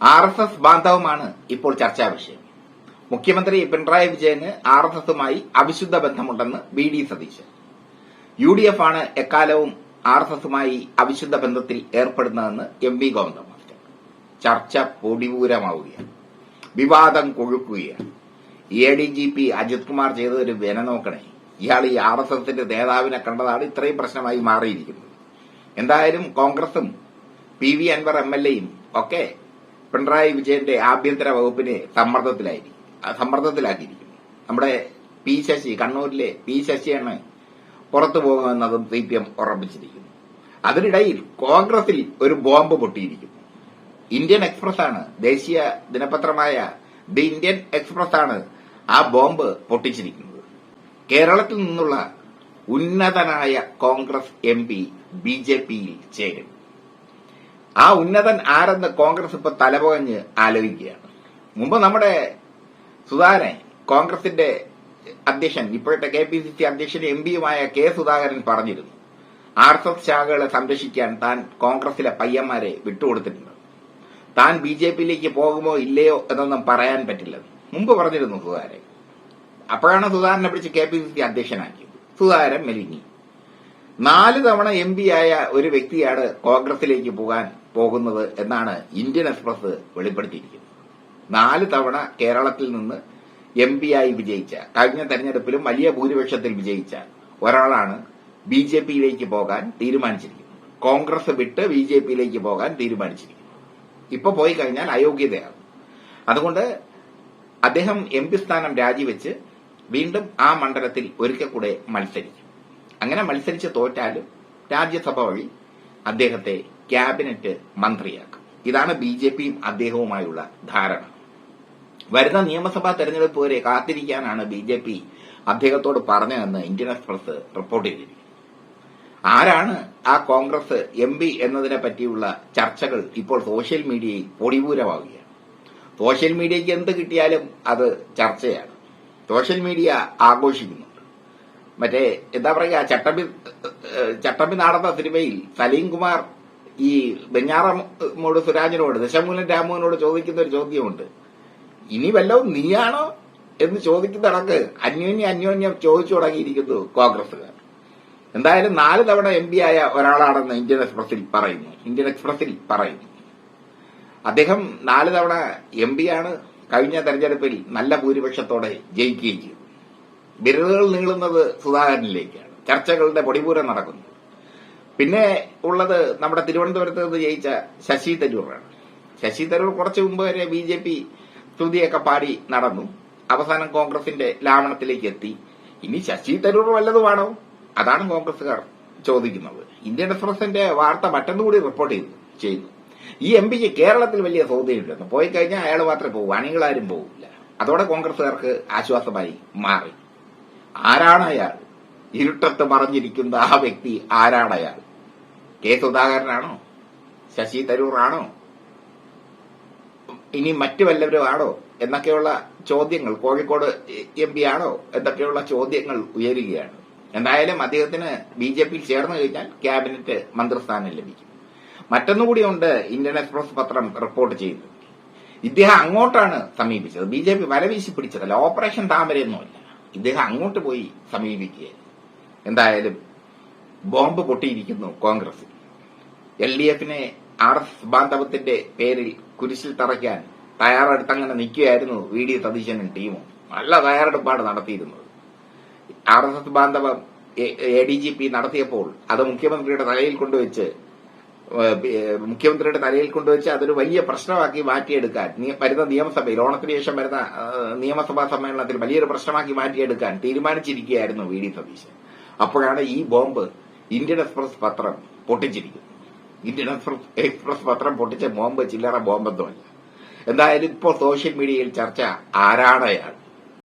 R S S ബാന്ധവമാണ് ഇപ്പോൾ ചർച്ചാ വിഷയം. മുഖ്യമന്ത്രി പിണറായി വിജയന് ആർ എസ് എസുമായി അവിശുദ്ധ ബന്ധമുണ്ടെന്ന് V D Satheesan. U D F ആണ് എക്കാലവും ആർ എസ് എസുമായി അവിശുദ്ധ ബന്ധത്തിൽ ഏർപ്പെടുന്നതെന്ന് എം വി ഗോവിന്ദ മാസ്റ്റർ ചർച്ച പൊടിപൂരമാവുകയാണ്. വിവാദം കൊഴുക്കുകയാണ്. A D G P Ajith Kumar ചെയ്തൊരു വിന നോക്കണേ. ഇയാൾ ഈ ആർ എസ് എസിന്റെ നേതാവിനെ കണ്ടതാണ് ഇത്രയും പ്രശ്നമായി മാറിയിരിക്കുന്നത്. എന്തായാലും കോൺഗ്രസും P V Anvar M L എയും ഒക്കെ പിണറായി വിജയന്റെ ആഭ്യന്തര വകുപ്പിനെ സമ്മർദ്ദത്തിലായിരിക്കും ആ, സമ്മർദ്ദത്തിലാക്കിയിരിക്കുന്നു. നമ്മുടെ പി ശശി കണ്ണൂരിലെ പി ശശിയാണ് പുറത്തു പോകുമെന്നതും സി പി എം ഉറപ്പിച്ചിരിക്കുന്നു. അതിനിടയിൽ കോൺഗ്രസിൽ ഒരു ബോംബ് പൊട്ടിയിരിക്കുന്നു. ഇന്ത്യൻ എക്സ്പ്രസ് ആണ് ദേശീയ ദിനപത്രമായ ദി ഇന്ത്യൻ എക്സ്പ്രസ് ആണ് ആ ബോംബ് പൊട്ടിച്ചിരിക്കുന്നത്. കേരളത്തിൽ നിന്നുള്ള ഉന്നതനായ Congress M P B J പിയിൽ ചേരും. ആ ഉന്നതൻ ആരെന്ന് കോൺഗ്രസ് ഇപ്പൊ തലപകഞ്ഞ് ആലോചിക്കുകയാണ്. മുമ്പ് നമ്മുടെ സുധാകരൻ കോൺഗ്രസിന്റെ അധ്യക്ഷൻ ഇപ്പോഴത്തെ കെ പി സി സി അധ്യക്ഷൻ എം പിയുമായ കെ സുധാകരൻ പറഞ്ഞിരുന്നു ആർ എസ് എസ് ശാഖകളെ സംരക്ഷിക്കാൻ താൻ കോൺഗ്രസിലെ പയ്യന്മാരെ വിട്ടുകൊടുത്തിട്ടുണ്ട്. താൻ ബി ജെ പിയിലേക്ക് പോകുമോ ഇല്ലയോ എന്നൊന്നും പറയാൻ പറ്റില്ല. മുമ്പ് പറഞ്ഞിരുന്നു സുധാകരൻ. അപ്പോഴാണ് സുധാകരനെ പിടിച്ച് കെ പി സി സി അധ്യക്ഷനാക്കിയത്. സുധാകരൻ മെലിങ്ങി നാല് തവണ എം ആയ ഒരു വ്യക്തിയാണ് കോൺഗ്രസിലേക്ക് പോകാൻ പോകുന്നത് എന്നാണ് ഇന്ത്യൻ എക്സ്പ്രസ് വെളിപ്പെടുത്തിയിരിക്കുന്നത്. നാല് തവണ കേരളത്തിൽ നിന്ന് എം ആയി വിജയിച്ച കഴിഞ്ഞ തെരഞ്ഞെടുപ്പിലും വലിയ ഭൂരിപക്ഷത്തിൽ വിജയിച്ച ഒരാളാണ് ബി ജെ പിയിലേക്ക് പോകാൻ തീരുമാനിച്ചിരിക്കുന്നത്. കോൺഗ്രസ് വിട്ട് ബി ജെ പിയിലേക്ക് പോകാൻ തീരുമാനിച്ചിരിക്കുന്നു. ഇപ്പൊ പോയി കഴിഞ്ഞാൽ അയോഗ്യതയാകും അതുകൊണ്ട് അദ്ദേഹം എം പി സ്ഥാനം രാജിവെച്ച് വീണ്ടും ആ മണ്ഡലത്തിൽ ഒരിക്കൽ കൂടെ മത്സരിക്കും. അങ്ങനെ മത്സരിച്ച് തോറ്റാലും രാജ്യസഭ വഴി അദ്ദേഹത്തെ ക്യാബിനറ്റ് മന്ത്രിയാക്കും. ഇതാണ് ബി ജെ പിയും അദ്ദേഹവുമായുള്ള ധാരണ. വരുന്ന നിയമസഭാ തെരഞ്ഞെടുപ്പ് വരെ കാത്തിരിക്കാനാണ് ബി ജെ പി അദ്ദേഹത്തോട് പറഞ്ഞതെന്ന് ഇന്ത്യൻ എക്സ്പ്രസ് റിപ്പോർട്ട് ചെയ്തിരിക്കുന്നു. ആരാണ് ആ കോൺഗ്രസ് എം പി എന്നതിനെ പറ്റിയുള്ള ചർച്ചകൾ ഇപ്പോൾ സോഷ്യൽ മീഡിയയിൽ പൊടിപൂരമാവുകയാണ്. സോഷ്യൽ മീഡിയയ്ക്ക് എന്ത് കിട്ടിയാലും അത് ചർച്ചയാണ്. സോഷ്യൽ മീഡിയ ആഘോഷിക്കുന്നുണ്ട്. മറ്റേ എന്താ പറയുക ചട്ടമ്പി ചട്ടമ്പി നടന്ന സിനിമയിൽ സലീം കുമാർ ഈ ബെഞ്ഞാറമ്മോട് സുരാജിനോട് ദശമൂലൻ രാമുവിനോട് ചോദിക്കുന്ന ഒരു ചോദ്യമുണ്ട്. ഇനി വല്ലതും നീയാണോ എന്ന് ചോദിക്കുന്നിടക്ക് അന്യോന്യ അന്യോന്യം ചോദിച്ചു തുടങ്ങിയിരിക്കുന്നു കോൺഗ്രസ്സുകാർ. എന്തായാലും നാല് തവണ എം പി ആയ ഒരാളാണെന്ന് ഇന്ത്യൻ എക്സ്പ്രസിൽ പറയുന്നു. ഇന്ത്യൻ എക്സ്പ്രസിൽ പറയുന്നു. അദ്ദേഹം നാല് തവണ എം ആണ്. കഴിഞ്ഞ തെരഞ്ഞെടുപ്പിൽ നല്ല ഭൂരിപക്ഷത്തോടെ ജയിക്കുകയും ചെയ്തു. ബിരുദുകൾ നീളുന്നത് സുധാകരനിലേക്കാണ്. ചർച്ചകളുടെ പൊടിപൂരം നടക്കുന്നു. പിന്നെ ഉള്ളത് നമ്മുടെ തിരുവനന്തപുരത്ത് നിന്ന് ജയിച്ച ശശി തരൂറാണ്. ശശി തരൂർ കുറച്ചു മുമ്പ് വരെ ബി ജെ പി സ്തുതിയൊക്കെ പാടി നടന്നു. അവസാനം കോൺഗ്രസിന്റെ ലാവണത്തിലേക്ക് എത്തി. ഇനി ശശി തരൂർ വല്ലതുമാണോ? അതാണ് കോൺഗ്രസുകാർ ചോദിക്കുന്നത്. ഇന്ത്യൻ എക്സ്പ്രസിന്റെ വാർത്ത മറ്റൊന്നുകൂടി റിപ്പോർട്ട് ചെയ്തു ചെയ്യുന്നു ഈ എം പിക്ക് കേരളത്തിൽ വലിയ സ്വാധീനമില്ലെന്ന് പോയി കഴിഞ്ഞാൽ അയാൾ മാത്രമേ പോകൂ അണികളാരും പോകില്ല അതോടെ കോൺഗ്രസുകാർക്ക് ആശ്വാസമായി മാറി. ആരാണ് അയാൾ? ഇരുട്ടത്ത് മറഞ്ഞിരിക്കുന്ന ആ വ്യക്തി ആരാണ് അയാൾ? കെ സുധാകരനാണോ ശശി തരൂറാണോ? ഇനി മറ്റു വല്ലവരും ആണോ? എന്നൊക്കെയുള്ള ചോദ്യങ്ങൾ കോഴിക്കോട് എം പി ആണോ? എന്നൊക്കെയുള്ള ചോദ്യങ്ങൾ ഉയരുകയാണ്. എന്തായാലും അദ്ദേഹത്തിന് ബി ജെ പിയിൽ ചേർന്ന് കഴിഞ്ഞാൽ ക്യാബിനറ്റ് മന്ത്രിസ്ഥാനം ലഭിക്കും. മറ്റൊന്നുകൂടി ഉണ്ട് ഇന്ത്യൻ എക്സ്പ്രസ് പത്രം റിപ്പോർട്ട് ചെയ്തു ഇദ്ദേഹം അങ്ങോട്ടാണ് സമീപിച്ചത്. ബി ജെ പി വലവീശി പിടിച്ചതല്ല. ഓപ്പറേഷൻ താമരയൊന്നുമല്ല. ഇദ്ദേഹം അങ്ങോട്ട് പോയി സമീപിക്കുകയായിരുന്നു. എന്തായാലും ബോംബ് പൊട്ടിയിരിക്കുന്നു കോൺഗ്രസ് എൽ ഡി എഫിനെ ആർ എസ് ബാന്ധവത്തിന്റെ പേരിൽ കുരിശിൽ തറയ്ക്കാൻ തയ്യാറെടുത്തങ്ങനെ നിൽക്കുകയായിരുന്നു വി ഡി സതീശനും ടീമും. നല്ല തയ്യാറെടുപ്പാണ് നടത്തിയിരുന്നത്. ആർ എസ് എസ് ബാന്ധവം എ ഡി ജി പി നടത്തിയപ്പോൾ അത് മുഖ്യമന്ത്രിയുടെ തലയിൽ കൊണ്ടുവച്ച് മുഖ്യമന്ത്രിയുടെ തലയിൽ കൊണ്ടുവച്ച് അതൊരു വലിയ പ്രശ്നമാക്കി മാറ്റിയെടുക്കാൻ വരുന്ന നിയമസഭയിൽ ഓണത്തിന് ശേഷം വരുന്ന നിയമസഭാ സമ്മേളനത്തിൽ വലിയൊരു പ്രശ്നമാക്കി മാറ്റിയെടുക്കാൻ തീരുമാനിച്ചിരിക്കുകയായിരുന്നു വി ഡി സതീശൻ. അപ്പോഴാണ് ഈ ബോംബ് ഇന്ത്യൻ എക്സ്പ്രസ് പത്രം പൊട്ടിച്ചിരിക്കുന്നത്. ഇന്ത്യൻ എക്സ്പ്രസ് പത്രം പൊട്ടിച്ച ബോംബ് ചില്ലറ ബോംബൊന്നുമല്ല എന്തായാലും ഇപ്പോൾ സോഷ്യൽ മീഡിയയിൽ ചർച്ച ആരാണ്